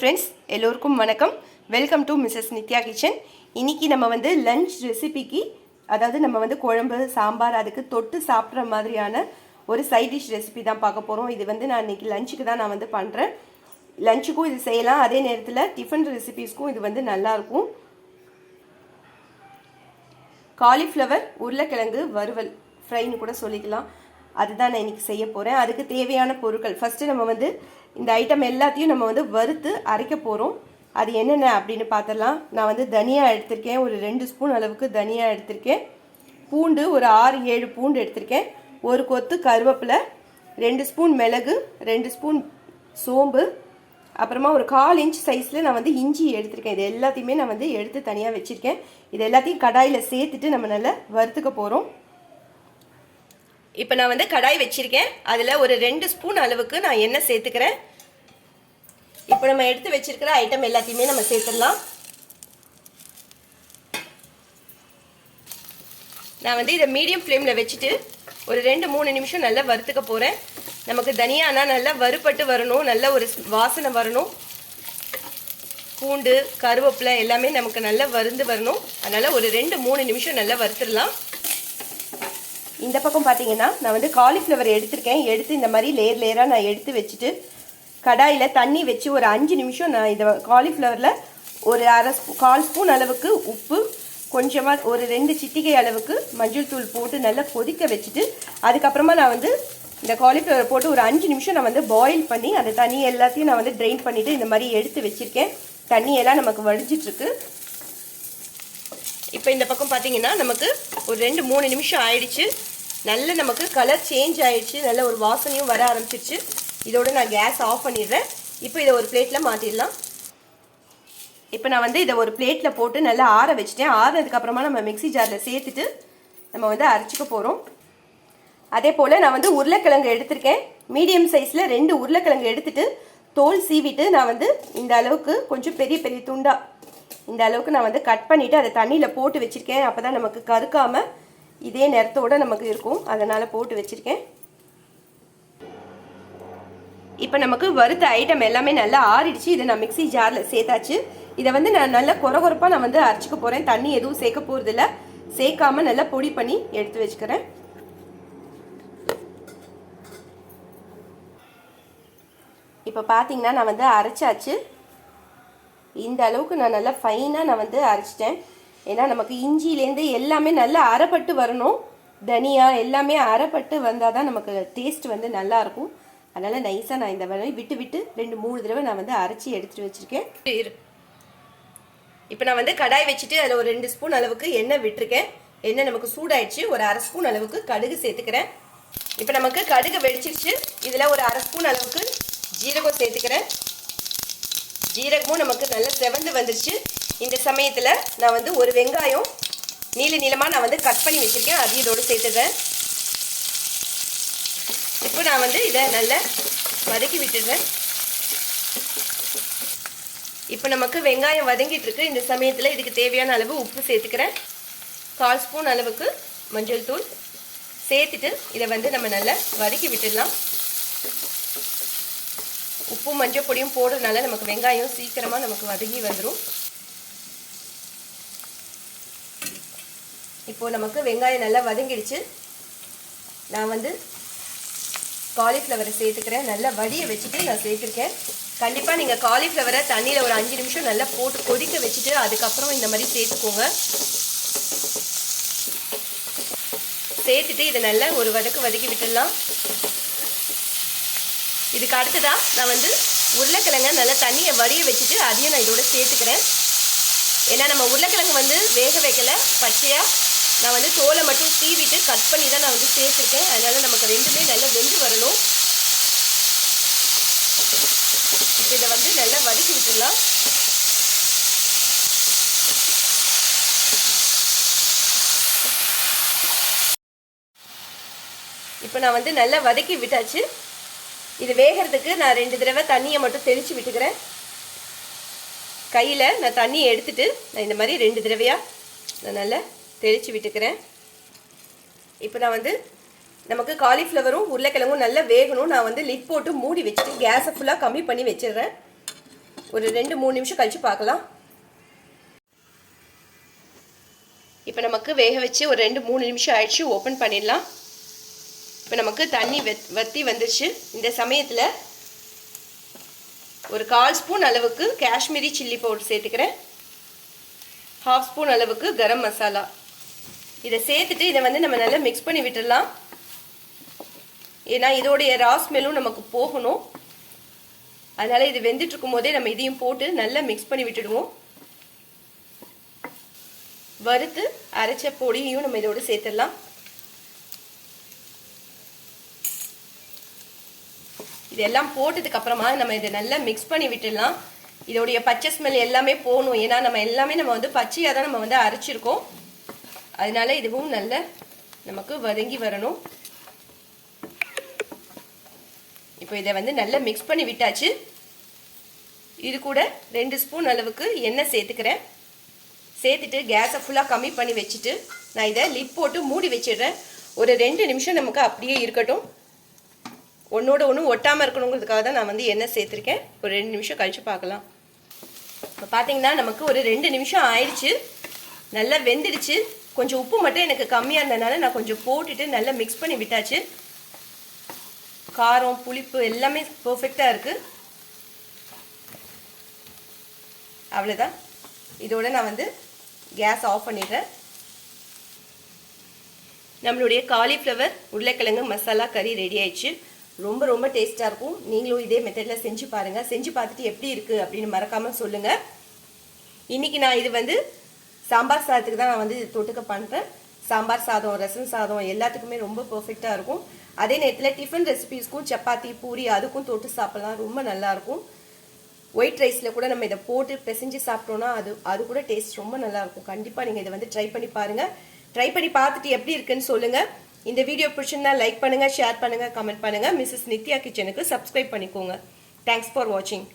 Friends எல்லோருக்கும் வணக்கம். Welcome to Mrs Nithya kitchen இன்றைக்கி நம்ம வந்து லஞ்ச் ரெசிபிக்கு அதாவது நம்ம வந்து குழம்பு சாம்பார் அதுக்கு தொட்டு சாப்பிட்ற மாதிரியான ஒரு சைட் டிஷ் ரெசிபி தான் பார்க்க போகிறோம் இது வந்து நான் இன்னைக்கு லஞ்சுக்கு தான் நான் வந்து பண்ணுறேன் லஞ்சுக்கும் இது செய்யலாம். அதே நேரத்தில் டிஃபன் ரெசிபீஸ்க்கும் இது வந்து நல்லாயிருக்கும் காலிஃப்ளவர் உருளைக்கிழங்கு வறுவல் ஃப்ரைன்னு கூட சொல்லிக்கலாம். அதுதான் நான் இன்னைக்கு செய்ய போகிறேன் அதுக்கு தேவையான பொருட்கள். ஃபஸ்ட்டு நம்ம வந்து இந்த ஐட்டம் எல்லாத்தையும் நம்ம வந்து வறுத்து அரைக்க போகிறோம் அது என்னென்ன அப்படின்னு பார்த்துடலாம். நான் வந்து தனியா எடுத்திருக்கேன். ஒரு ரெண்டு ஸ்பூன் அளவுக்கு தனியா எடுத்திருக்கேன். பூண்டு ஒரு ஆறு ஏழு பூண்டு எடுத்திருக்கேன். ஒரு கொத்து கருவேப்பிலை ரெண்டு ஸ்பூன் மிளகு ரெண்டு ஸ்பூன் சோம்பு அப்புறமா ஒரு கால் இன்ச் சைஸில் நான் வந்து இஞ்சி எடுத்திருக்கேன். இது எல்லாத்தையுமே நான் வந்து எடுத்து தனியாக வச்சுருக்கேன். இது எல்லாத்தையும் கடாயில் சேர்த்துட்டு நம்ம நல்லா வறுத்துக்க போகிறோம் இப்போ நான் வந்து கடாய் வச்சுருக்கேன். அதில் ஒரு ரெண்டு ஸ்பூன் அளவுக்கு நான் எண்ணெய் சேர்த்துக்கிறேன். இப்போ நம்ம எடுத்து வச்சிருக்கிற ஐட்டம் எல்லாத்தையுமே நம்ம சேர்த்துடலாம். நான் வந்து இதை மீடியம் ஃப்ளேமில் வச்சுட்டு ஒரு ரெண்டு மூணு நிமிஷம் நல்லா வறுத்துக்க போகிறேன் நமக்கு தனியானா நல்லா வறுபட்டு வரணும் நல்ல ஒரு வாசனை வரணும். பூண்டு கருவேப்பிலை எல்லாமே நமக்கு நல்லா வருந்து வரணும். அதனால் ஒரு ரெண்டு மூணு நிமிஷம் நல்லா வறுத்துடலாம். இந்த பக்கம் பார்த்தீங்கன்னா நான் வந்து காலிஃப்ளவர் எடுத்திருக்கேன். எடுத்து இந்த மாதிரி லேயர் லேயராக நான் எடுத்து வச்சுட்டு கடாயில் தண்ணி வச்சு ஒரு அஞ்சு நிமிஷம் நான் இதை காலிஃப்ளவரில் ஒரு அரை ஸ்பூ கால் ஸ்பூன் அளவுக்கு உப்பு கொஞ்சமாக ஒரு ரெண்டு சிட்டிகை அளவுக்கு மஞ்சள் தூள் போட்டு நல்லா கொதிக்க வச்சுட்டு அதுக்கப்புறமா நான் வந்து இந்த காலிஃப்ளவர் போட்டு ஒரு அஞ்சு நிமிஷம் நான் வந்து பாயில் பண்ணி அந்த தண்ணி எல்லாத்தையும் நான் வந்து ட்ரெயின் பண்ணிவிட்டு இந்த மாதிரி எடுத்து வச்சுருக்கேன். தண்ணியெல்லாம் நமக்கு வடிஞ்சிட்ருக்கு. இப்போ இந்த பக்கம் பார்த்தீங்கன்னா நமக்கு ஒரு ரெண்டு மூணு நிமிஷம் ஆயிடுச்சு. நல்ல நமக்கு கலர் சேஞ்ச் ஆயிடுச்சு. நல்ல ஒரு வாசனையும் வர ஆரம்பிச்சிருச்சு. இதோடு நான் கேஸ் ஆஃப் பண்ணிடுறேன். இப்போ இதை ஒரு பிளேட்டில் மாற்றிடலாம் இப்போ நான் வந்து இதை ஒரு பிளேட்டில் போட்டு நல்லா ஆற வச்சுட்டேன். ஆறுனதுக்கப்புறமா நம்ம மிக்சி ஜாரில் சேர்த்துட்டு நம்ம வந்து அரைச்சிக்க போகிறோம் அதே போல் நான் வந்து உருளைக்கிழங்கு எடுத்திருக்கேன். மீடியம் சைஸில் ரெண்டு உருளைக்கிழங்கு எடுத்துட்டு தோல் சீவிட்டு நான் வந்து இந்த அளவுக்கு கொஞ்சம் பெரிய பெரிய துண்டாக இந்த அளவுக்கு நான் வந்து கட் பண்ணிவிட்டு அதை தண்ணியில் போட்டு வச்சுருக்கேன். அப்போ தான் நமக்கு கருக்காமல் இதே நேரத்தோடு நமக்கு இருக்கும். அதனால் போட்டு வச்சுருக்கேன். இப்போ நமக்கு வறுத்த ஐட்டம் எல்லாமே நல்லா ஆறிடுச்சு. இதை நான் மிக்சி ஜாரில் சேர்த்தாச்சு. இதை வந்து நான் நல்லா குறகுறப்பாக நான் வந்து அரைச்சிக்க போகிறேன் தண்ணி எதுவும் சேர்க்க போகிறதில்ல சேர்க்காமல் நல்லா பொடி பண்ணி எடுத்து வச்சுக்கிறேன். இப்போ பார்த்தீங்கன்னா நான் வந்து அரைச்சாச்சு. இந்த அளவுக்கு நான் நல்லா ஃபைனாக நான் வந்து அரைச்சிட்டேன். ஏன்னா நமக்கு இஞ்சிலேருந்து எல்லாமே நல்லா அரைப்பட்டு வரணும். தனியா எல்லாமே அரைப்பட்டு வந்தால் தான் நமக்கு டேஸ்ட் வந்து நல்லாயிருக்கும் அதனால் நைஸாக நான் இந்த மாதிரி விட்டு விட்டு ரெண்டு மூணு தடவை நான் வந்து அரைச்சி எடுத்துகிட்டு வச்சுருக்கேன். இப்போ நான் வந்து கடாய் வச்சுட்டு அதில் ஒரு ரெண்டு ஸ்பூன் அளவுக்கு எண்ணெய் விட்டுருக்கேன். எண்ணெய் நமக்கு சூடாயிடுச்சு. ஒரு அரை ஸ்பூன் அளவுக்கு கடுகு சேர்த்துக்கிறேன். இப்போ நமக்கு கடுகு வெடிச்சிருச்சு. இதில் ஒரு அரை ஸ்பூன் அளவுக்கு ஜீரகம் சேர்த்துக்கிறேன். ஜீரகமும் நமக்கு நல்லா செவந்து வந்துருச்சு. இந்த சமயத்தில் நான் வந்து ஒரு வெங்காயம் நீல நீளமாக நான் வந்து கட் பண்ணி வச்சுருக்கேன். அதையும் இதோடு சேர்த்துடுறேன். இப்போ நான் வந்து இதை நல்லா வதக்கி விட்டுடுறேன். இப்போ நமக்கு வெங்காயம் வதங்கிட்டுருக்கு இந்த சமயத்தில் இதுக்கு தேவையான அளவு உப்பு சேர்த்துக்கிறேன். கால் ஸ்பூன் அளவுக்கு மஞ்சள் தூள் சேர்த்துட்டு இதை வந்து நம்ம நல்லா வதக்கி விட்டுடலாம். உப்பும் மஞ்சள் பொடியும் போடுறதுனால நமக்கு வெங்காயம் சீக்கிரமாக நமக்கு வதங்கி வந்துடும் இப்போது நமக்கு வெங்காயம் நல்லா வதங்கிடுச்சு. நான் வந்து காலிஃப்ளவரை சேர்த்துக்கிறேன். நல்லா வடியை வச்சுட்டு நான் சேர்த்துருக்கேன். கண்டிப்பாக நீங்கள் காலிஃப்ளவரை தண்ணியில் ஒரு அஞ்சு நிமிஷம் நல்லா போட்டு கொதிக்க வச்சுட்டு அதுக்கப்புறம் இந்த மாதிரி சேர்த்துக்கோங்க. சேர்த்துட்டு இதை நல்லா ஒரு வதக்கு வதக்கி விட்டுடலாம். இதுக்கு அடுத்ததாக நான் வந்து உருளைக்கிழங்க நல்லா தண்ணியை வடிய வச்சுட்டு அதையும் நான் இதோட சேர்த்துக்கிறேன். ஏன்னா நம்ம உருளைக்கிழங்கு வந்து வேக வைக்கலை பச்சையாக நான் வந்து தோலை மட்டும் சீவிட்டு கட் பண்ணி தான் நான் வந்து சேர்த்துருக்கேன். அதனால் நமக்கு ரெண்டுமே நல்லா வெந்து வரணும். இப்போ இதை வந்து நல்லா வதக்கி விட்டுடலாம். இப்போ நான் வந்து நல்லா வதக்கி விட்டாச்சு. இது வேகிறதுக்கு நான் ரெண்டு தடவை தண்ணியை மட்டும் தெளித்து விட்டுக்கிறேன். கையில் நான் தண்ணியை எடுத்துட்டு நான் இந்த மாதிரி ரெண்டு தடவையாக நான் நல்லா தெளித்து விட்டுக்கிறேன். இப்போ நான் வந்து நமக்கு காலிஃப்ளவரும் உருளைக்கிழங்கும் நல்லா வேகணும். நான் வந்து லிட் போட்டு மூடி வச்சுட்டு கேஸை ஃபுல்லாக கம்மி பண்ணி வச்சிடுறேன். ஒரு ரெண்டு மூணு நிமிஷம் கழித்து பார்க்கலாம். இப்போ நமக்கு வேக வச்சு ஒரு ரெண்டு மூணு நிமிஷம் ஆயிடுச்சு ஓப்பன் பண்ணிடலாம். இப்போ நமக்கு தண்ணி வெத் வத்தி வந்துருச்சு. இந்த சமயத்தில் ஒரு கால் ஸ்பூன் அளவுக்கு காஷ்மீரி சில்லி பவுடர் சேர்த்துக்கிறேன். ஹாஃப் ஸ்பூன் அளவுக்கு கரம் மசாலா. இதை சேர்த்துட்டு இதை வந்து நம்ம நல்லா மிக்ஸ் பண்ணி விட்டுடலாம். ஏன்னா இதோடைய ரா ஸ்மெல்லும் நமக்கு போகணும். அதனால இது வெந்துட்டு இருக்கும் போதே நம்ம இதையும் போட்டு நல்லா மிக்ஸ் பண்ணி விட்டுடுவோம். வறுத்து அரைச்ச பொடியையும் நம்ம இதோட சேர்த்துடலாம். இதெல்லாம் போட்டதுக்கு அப்புறமா நம்ம இதை நல்லா மிக்ஸ் பண்ணி விட்டுடலாம். இதோடைய பச்சை ஸ்மெல் எல்லாமே போகணும். ஏன்னா நம்ம எல்லாமே நம்ம வந்து பச்சையாக தான் நம்ம வந்து அரைச்சிருக்கோம். அதனால இதுவும் நல்ல நமக்கு வதங்கி வரணும். இப்போ இதை வந்து நல்லா மிக்ஸ் பண்ணி விட்டாச்சு. இது கூட ரெண்டு ஸ்பூன் அளவுக்கு எண்ணெய் சேர்த்துக்கிறேன். சேர்த்துட்டு கேஸை ஃபுல்லாக கம்மி பண்ணி வச்சுட்டு நான் இதை லிப் போட்டு மூடி வச்சிடுறேன். ஒரு ரெண்டு நிமிஷம் நமக்கு அப்படியே இருக்கட்டும். ஒன்றோட ஒன்று ஒட்டாமல் இருக்கணுங்கிறதுக்காக தான் நான் வந்து எண்ணெய் சேர்த்துருக்கேன். ஒரு ரெண்டு நிமிஷம் கழித்து பார்க்கலாம். இப்போ பார்த்தீங்கன்னா நமக்கு ஒரு ரெண்டு நிமிஷம் ஆயிடுச்சு. நல்லா வெந்துடுச்சு. கொஞ்சம் உப்பு மட்டும் எனக்கு கம்மியாக இருந்ததுனால நான் கொஞ்சம் போட்டுட்டு நல்லா மிக்ஸ் பண்ணி விட்டாச்சு. காரம் புளிப்பு எல்லாமே பர்ஃபெக்டாக இருக்குது அவ்வளோதான் இதோட நான் வந்து கேஸ் ஆஃப் பண்ணிடுறேன். நம்மளுடைய காலிஃப்ளவர் உருளைக்கிழங்கு மசாலா கறி ரெடி ஆயிடுச்சு. ரொம்ப ரொம்ப டேஸ்ட்டாக இருக்கும். நீங்களும் இதே மெத்தடில் செஞ்சு பாருங்கள் செஞ்சு பார்த்துட்டு எப்படி இருக்குது அப்படின்னு மறக்காமல் சொல்லுங்கள் இன்றைக்கி நான் இது வந்து சாம்பார் சாதத்துக்கு தான் நான் வந்து தொட்டுக்க பண்ணுறேன் சாம்பார் சாதம் ரசம் சாதம் எல்லாத்துக்குமே ரொம்ப பர்ஃபெக்டாக இருக்கும். அதே நேரத்தில் டிஃபன் ரெசிபீஸ்க்கும் சப்பாத்தி பூரி அதுக்கும் தொட்டு சாப்பிட்லாம். ரொம்ப நல்லாயிருக்கும் ஒயிட் ரைஸில் கூட நம்ம இதை போட்டு பிசைஞ்சு சாப்பிட்டோன்னா அது அது கூட டேஸ்ட் ரொம்ப நல்லாயிருக்கும் கண்டிப்பாக நீங்கள் இதை வந்து ட்ரை பண்ணி பாருங்கள் ட்ரை பண்ணி பார்த்துட்டு எப்படி இருக்குன்னு சொல்லுங்கள் இந்த வீடியோ பிடிச்சிருந்தா லைக் பண்ணுங்கள் ஷேர் பண்ணுங்கள் கமெண்ட் பண்ணுங்கள் மிஸ்ஸஸ் நித்யா கிச்சனுக்கு சப்ஸ்கிரைப் பண்ணிக்கோங்க. தேங்க்ஸ் ஃபார் வாட்சிங்